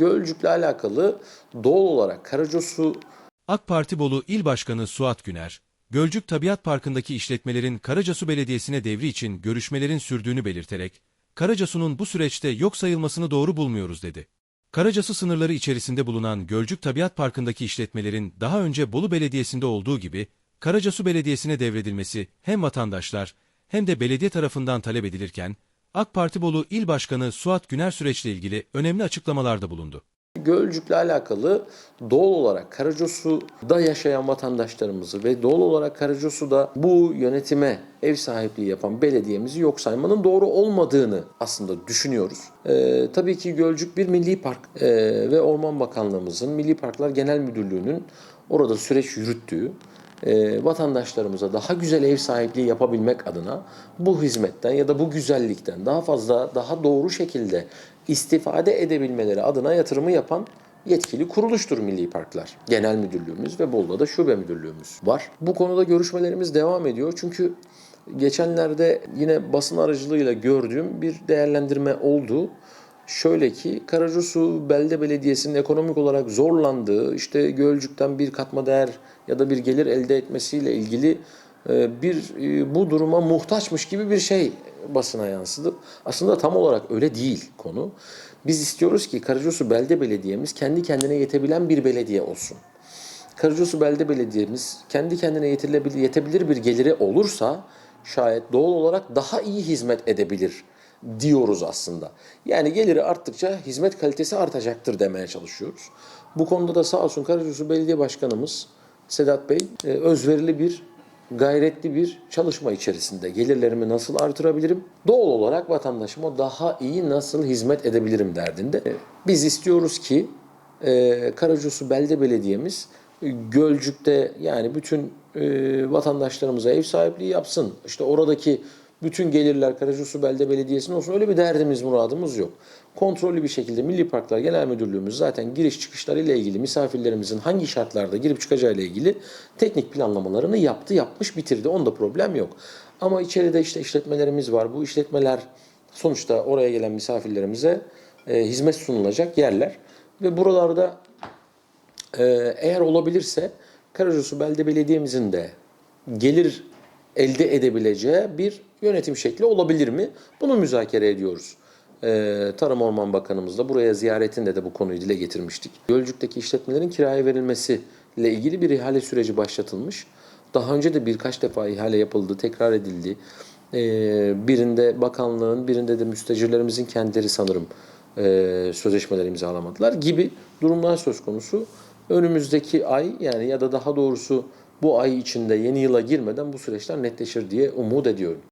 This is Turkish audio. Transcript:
Gölcük'le alakalı doğal olarak Karacasu AK Parti Bolu İl Başkanı Suat Güner, Gölcük Tabiat Parkı'ndaki işletmelerin Karacasu Belediyesi'ne devri için görüşmelerin sürdüğünü belirterek, Karacasu'nun bu süreçte yok sayılmasını doğru bulmuyoruz dedi. Karacasu sınırları içerisinde bulunan Gölcük Tabiat Parkı'ndaki işletmelerin daha önce Bolu Belediyesi'nde olduğu gibi Karacasu Belediyesi'ne devredilmesi hem vatandaşlar hem de belediye tarafından talep edilirken, AK Parti Bolu İl Başkanı Suat Güner süreçle ilgili önemli açıklamalarda bulundu. Gölcük'le alakalı doğal olarak Karacasu'da yaşayan vatandaşlarımızı ve doğal olarak Karacasu'da bu yönetime ev sahipliği yapan belediyemizi yok saymanın doğru olmadığını aslında düşünüyoruz. Ee, tabii ki Gölcük bir milli park Ee, ve Orman Bakanlığımızın Milli Parklar Genel Müdürlüğü'nün orada süreç yürüttüğü e, vatandaşlarımıza daha güzel ev sahipliği yapabilmek adına bu hizmetten ya da bu güzellikten daha fazla daha doğru şekilde istifade edebilmeleri adına yatırımı yapan yetkili kuruluştur Milli Parklar. Genel Müdürlüğümüz ve Bolu'da da şube müdürlüğümüz var. Bu konuda görüşmelerimiz devam ediyor. Çünkü geçenlerde yine basın aracılığıyla gördüğüm bir değerlendirme oldu. Şöyle ki Karacasu Belde Belediyesi'nin ekonomik olarak zorlandığı, işte Gölcük'ten bir katma değer ya da bir gelir elde etmesiyle ilgili e, bir e, bu duruma muhtaçmış gibi bir şey basına yansıdı. Aslında tam olarak öyle değil konu. Biz istiyoruz ki Karacasu Belde Belediye'miz kendi kendine yetebilen bir belediye olsun. Karacasu Belde Belediye'miz kendi kendine yetilebilir, yetebilir bir geliri olursa şayet doğal olarak daha iyi hizmet edebilir diyoruz aslında. Yani geliri arttıkça hizmet kalitesi artacaktır demeye çalışıyoruz. Bu konuda da sağ olsun Karacasu Belediye Başkanımız Sedat Bey e, özverili bir gayretli bir çalışma içerisinde gelirlerimi nasıl artırabilirim? Doğal olarak vatandaşıma daha iyi nasıl hizmet edebilirim derdinde. E, Biz istiyoruz ki e, Karacasu Belde Belediye'miz e, Gölcük'te yani bütün e, vatandaşlarımıza ev sahipliği yapsın. İşte oradaki bütün gelirler Karacasu Belde Belediyesi'nin olsun öyle bir derdimiz muradımız yok. Kontrollü bir şekilde Milli Parklar Genel Müdürlüğümüz zaten giriş çıkışları ile ilgili misafirlerimizin hangi şartlarda girip çıkacağı ile ilgili teknik planlamalarını yaptı, yapmış, bitirdi. Onda problem yok. Ama içeride işte işletmelerimiz var. Bu işletmeler sonuçta oraya gelen misafirlerimize e, hizmet sunulacak yerler ve buralarda ee, eğer olabilirse Karacasu Belde Belediye'mizin de gelir elde edebileceği bir yönetim şekli olabilir mi? Bunu müzakere ediyoruz. Ee, Tarım Orman Bakanımızla buraya ziyaretinde de bu konuyu dile getirmiştik. Gölcük'teki işletmelerin kiraya verilmesi ile ilgili bir ihale süreci başlatılmış. Daha önce de birkaç defa ihale yapıldı, tekrar edildi. Ee, birinde bakanlığın, birinde de müstecirlerimizin kendileri sanırım e, sözleşmeler imzalamadılar gibi durumlar söz konusu. Önümüzdeki ay yani ya da daha doğrusu bu ay içinde yeni yıla girmeden bu süreçler netleşir diye umut ediyorum.